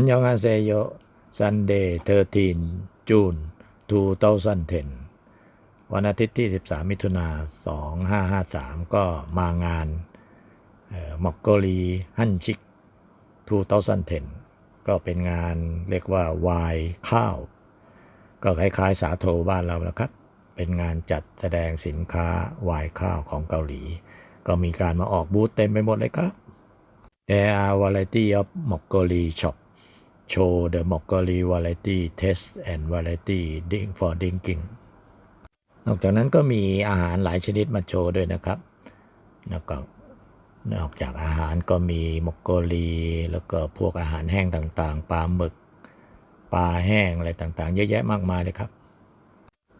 ันยองอาเซโยซันเดย์13จูน2010วันอาทิตย์ที่ 13 มิถุนา2553 ก็มางานมอกโกลีฮันชิก2010ก็เป็นงานเรียกว่าวายข้าว ก็คล้ายๆสาโทบ้านเรานะครับ เป็นงานจัดแสดงสินค้าวายข้าวของเกาหลี ก็มีการมาออกบูธเต็มไปหมดเลยครับ There are variety of Mokgoli shop show the Mokgoli variety taste and variety drink for drinking นอกจากนั้นก็มีอาหารหลายชนิดมาโชว์ด้วยนะครับแล้วก็นอกจากอาหารก็มีมกโกลี แล้วก็พวกอาหารแห้งต่างๆ ปลาหมึก ปลาแห้งอะไรต่างๆ เยอะแยะมากมายเลยครับ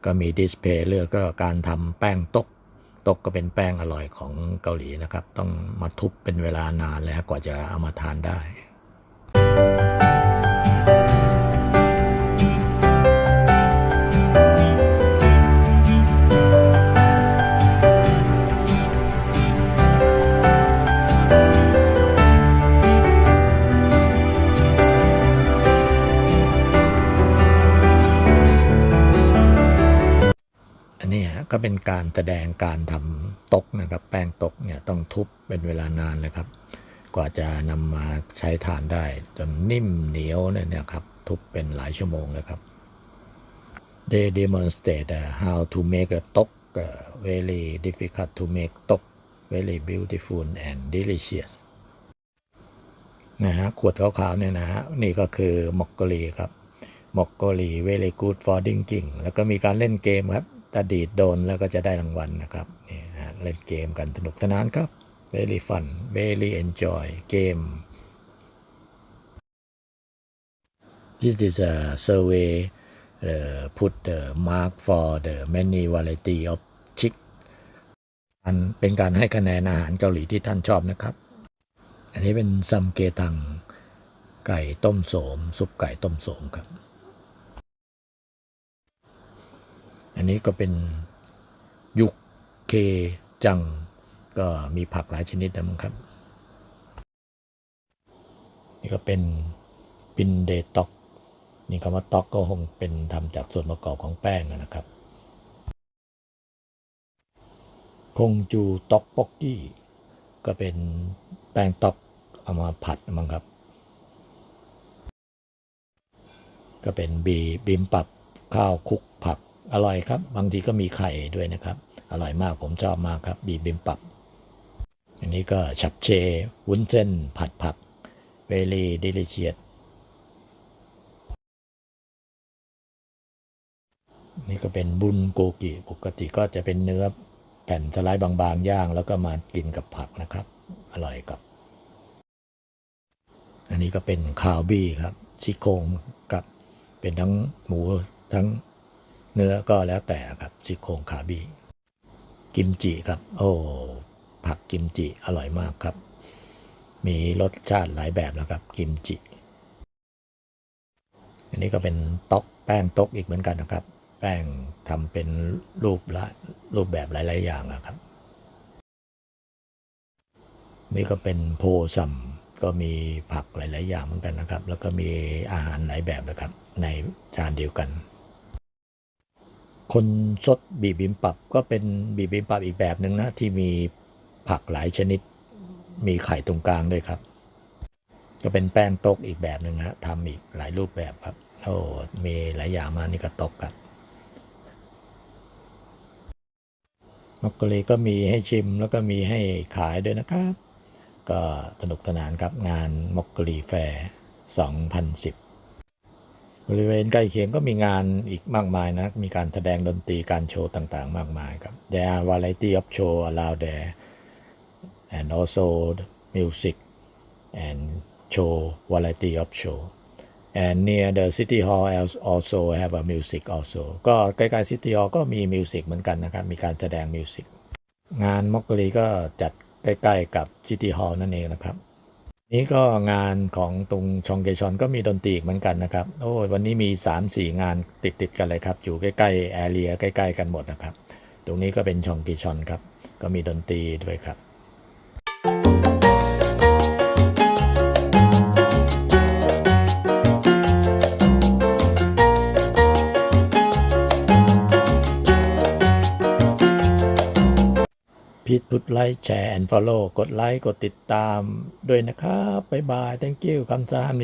ก็มีดิสเพย์เลือกก็การทำแป้งตก ตกก็เป็นแป้งอร่อยของเกาหลีนะครับ ต้องมาทุบเป็นเวลานานเลยกว่าจะเอามาทานได้ อันนี้ฮะก็เป็นการแสดงการทำตกนะครับ แป้งตกเนี่ยต้องทุบเป็นเวลานานเลยครับ กว่าจะนำมาใช้ทานได้ จนนิ่มเหนียวเนี่ยครับ ทุบเป็นหลายชั่วโมงเลยครับ They demonstrate how to make a tok very difficult to make tok very beautiful and delicious นะฮะขวดขาวๆเนี่ยนะฮะนี่ก็คือมอกโกลีครับมอกโกลี very good for drinking แล้วก็มีการเล่นเกมครับ ถ้าดีดโดนแล้วก็จะได้รางวัลนะครับนี่ฮะเล่นเกมกันสนุกสนานครับ very fun very enjoy game this is a survey uh, put the mark for the many variety of chick อันเป็นการให้คะแนนอาหารเกาหลีที่ท่านชอบนะครับ อันนี้เป็นซัมเกตัง ไก่ต้มโสม ซุปไก่ต้มโสมครับ อันนี้ก็เป็นยุกเคจัง ก็มีผักหลายชนิดนะมั้งครับ นี่ก็เป็นปินเดต็อกนี่คำว่าต็อกก็คงเป็นทำจากส่วนประกอบของแป้งนะครับ คงจูต็อกป๊อกกี้ ก็เป็นแป้งต็อกเอามาผัดมั้งครับ ก็เป็นบีบิมปับข้าวคลุกผัก อร่อยครับ บางทีก็มีไข่ด้วยนะครับ อร่อยมากผมชอบมากครับ บีบิมปับ อันนี้ก็ฉับเชวุ้นเส้น ผัดผัก เวลีเดลิเชียสนี่ก็เป็นบุนโกกิปกติก็จะเป็นเนื้อแผ่นสไลด์บางๆ ย่าง แล้วก็มากินกับผักนะครับ อร่อยครับ อันนี้ก็เป็นคาวบี้ครับซี่โครงกับเป็นทั้งหมูทั้ง เนื้อก็แล้วแต่ครับซี่โครงคาบีกิมจิครับ โอ้ผักกิมจิอร่อยมากครับ มีรสชาติหลายแบบนะครับ กิมจิ อันนี้ก็เป็นต๊อกแป้งต๊อกอีกเหมือนกันนะครับ แป้งทำเป็นรูปละรูปแบบหลาย ๆ อย่างนะครับ นี่ก็เป็นโพซัมก็มีผักหลาย ๆ อย่างเหมือนกันนะครับ แล้วก็มีอาหารหลายแบบนะครับ ในจานเดียวกัน คนซดบีบิมปับก็เป็นบีบิมปับอีกแบบหนึ่งนะ ที่มีผักหลายชนิด มีไข่ตรงกลางด้วยครับ ก็เป็นแป้งตกอีกแบบหนึ่งฮะทำอีกหลายรูปแบบครับโอ้มีหลายอย่างมานี่ก็ตกครับมักกะลีก็มีให้ชิมแล้วก็มีให้ขายด้วยนะครับ ก็สนุกสนานครับงานมอกกะลีแฟร์2010 บริเวณใกล้เคียงก็มีงานอีกมากมายนะ มีการแสดงดนตรีการโชว์ต่างๆ มากมายครับ There are variety of show around there and also music and show variety of show and near the city hall also have a music also ก็ใกล้ๆ city hall ก็มีมิวสิกเหมือนกันนะครับ มีการแสดงมิวสิกงานมอกกะลีก็จัดใกล้ๆกับ City Hall นั่นเองนะครับ นี้ก็งานของตรงชองเกชอนก็มีดนตรีเหมือนกันนะครับ โอ้วันนี้มี 3-4 งานติดติดกันเลยครับ อยู่ใกล้ๆแอเรียใกล้ ๆ กันหมดนะครับ ตรงนี้ก็เป็นชองเกชอนครับ ก็มีดนตรีด้วยครับ พีทพุทไลค์แชร์แอนด์ฟอลโล่กดไลค์ กดติดตามด้วยนะครับ บ๊ายบาย thank you คำสาามิ